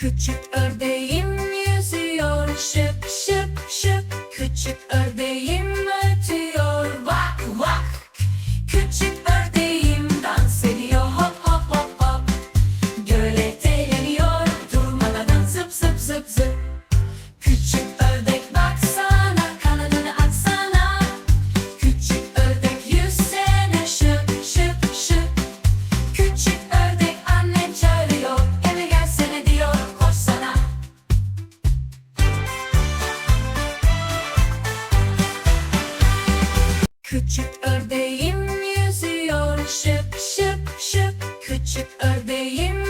Küçük ördeğim yüzüyor şıp şıp şıp. Küçük ördeğim Küçük ördeğim yüzüyor şıp şıp şıp. Küçük ördeğim